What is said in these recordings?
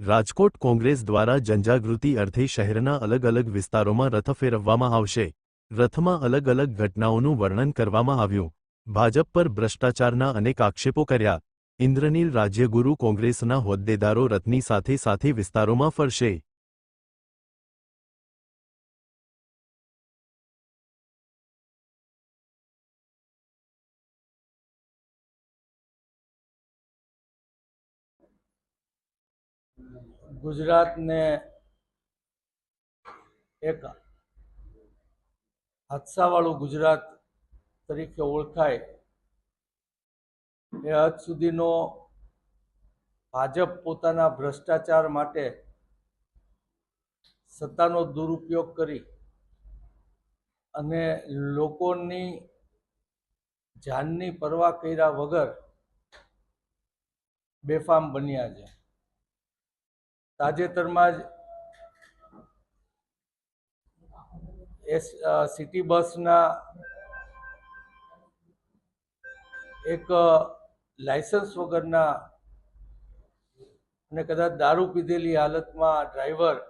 રાજકોટ કોંગ્રેસ દ્વારા જનજાગૃતિ અર્થે શહેરના અલગ અલગ વિસ્તારોમાં રથ ફેરવવામાં આવશે. રથમાં અલગ અલગ ઘટનાઓનું વર્ણન કરવામાં આવ્યું. ભાજપ પર ભ્રષ્ટાચારના અનેક આક્ષેપો કર્યા. ઇન્દ્રનીલ રાજ્યગુરુ કોંગ્રેસના હોદ્દેદારો રથની સાથે સાથે વિસ્તારોમાં ફરશે. ગુજરાતને એક હાદસાવાળું ગુજરાત તરીકે ઓળખાય, એ હદ સુધીનો ભાજપ પોતાના ભ્રષ્ટાચાર માટે સત્તાનો દુરુપયોગ કરી અને લોકોની જાનની પરવા કર્યા વગર બેફામ બન્યા છે. તાજેતરમાં જ એસ સિટી બસના એક લાયસન્સ વગરના અને કદાચ દારૂ પીધેલી હાલતમાં ડ્રાઈવર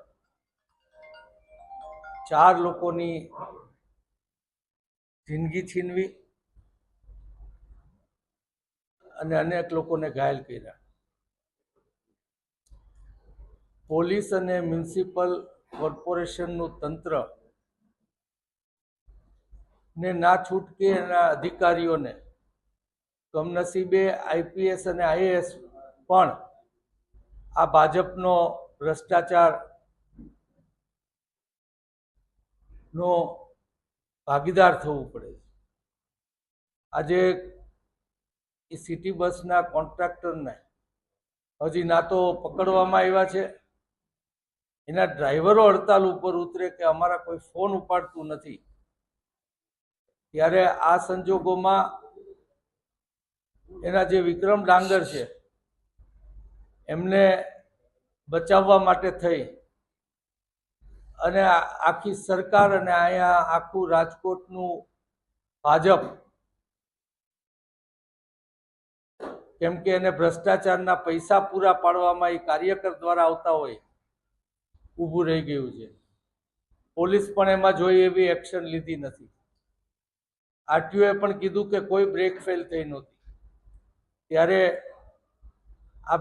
ચાર લોકોની જિંદગી છીનવી અને અનેક લોકોને ઘાયલ કર્યા. પોલીસ અને મ્યુનિસિપલ કોર્પોરેશનનું તંત્ર ને ના છૂટકે એના અધિકારીઓને કમનસીબે આઈપીએસ અને આઈએએસ પણ આ ભાજપનો ભ્રષ્ટાચાર નો ભાગીદાર થવું પડે છે. આજે એ સિટી બસના કોન્ટ્રાક્ટરને હજી ના તો પકડવામાં આવ્યા છે. એના ડ્રાઈવરો હડતાલ ઉપર ઉતરે કે અમારા કોઈ ફોન ઉપાડતું નથી. ત્યારે આ સંજોગોમાં એના જે વિક્રમ ડાંગર છે, એમને બચાવવા માટે થઈ. અને આખી સરકાર અને અહીંયા આખું રાજકોટનું ભાજપ કેમ કે એને ભ્રષ્ટાચારના પૈસા પૂરા પાડવામાં એ કાર્યકર દ્વારા આવતા હોય. ઊભું રહી ગયું છે. પોલીસ પણ એમાં જોઈ એવી એક્શન લીધી નથી. આરટીઓએ પણ કીધું કે કોઈ બ્રેક ફેલ થઈ નહોતી. ત્યારે આ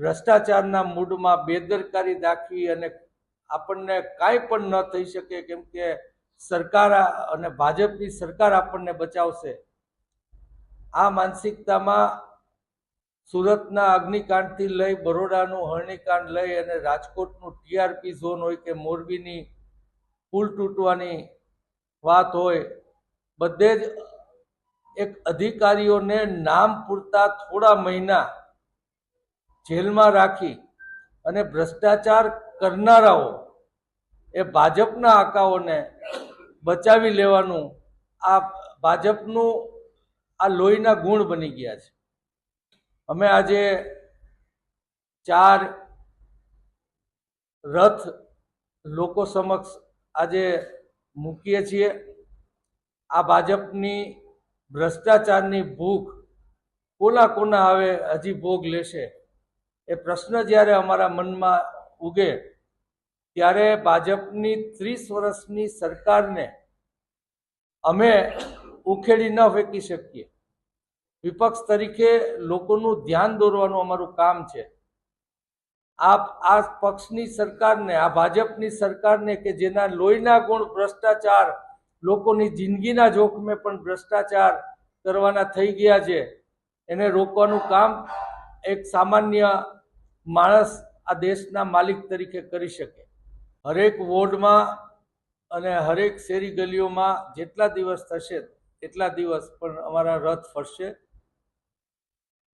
ભ્રષ્ટાચારના મૂડમાં બેદરકારી દાખવી અને આપણને કાંઈ પણ ન થઈ શકે કેમ કે સરકાર અને ભાજપની સરકાર આપણને બચાવશે. આ માનસિકતામાં સુરતના અગ્નિકાંડથી લઈ બરોડાનું હરણીકાંડ લઈ અને રાજકોટનું ટીઆરપી ઝોન હોય કે મોરબીની પુલ તૂટવાની વાત હોય, બધે જ એક અધિકારીઓને નામ પૂરતા થોડા મહિના જેલમાં રાખી અને ભ્રષ્ટાચાર કરનારાઓ એ ભાજપના આકાઓને બચાવી લેવાનું આ ભાજપનું આ લોહીના ગુણ બની ગયા છે. અમે આજે ચાર રથ લોકો સમક્ષ આજે મૂકીએ છીએ. આ ભાજપની ભ્રષ્ટાચારની ભૂખ કોના કોના હવે હજી ભોગ લેશે એ પ્રશ્ન જ્યારે અમારા મનમાં ઉગે ત્યારે ભાજપની ત્રીસ વર્ષની સરકારને અમે ઉખેડી ન ફેંકી શકીએ. વિપક્ષ તરીકે લોકોનું ધ્યાન દોરવાનું અમારું કામ છે. આ આ પક્ષની સરકારને, આ ભાજપની સરકારને કે જેના લોહીના ગુણ, ભ્રષ્ટાચાર, લોકોની જિંદગીના જોખમે પણ ભ્રષ્ટાચાર કરવાના થઈ ગયા છે, એને રોકવાનું કામ એક સામાન્ય માણસ આ દેશના માલિક તરીકે કરી શકે. હરેક વોર્ડમાં અને હરેક શેરી ગલીઓમાં જેટલા દિવસ થશે, એટલા દિવસ પણ અમારા રથ ફરશે.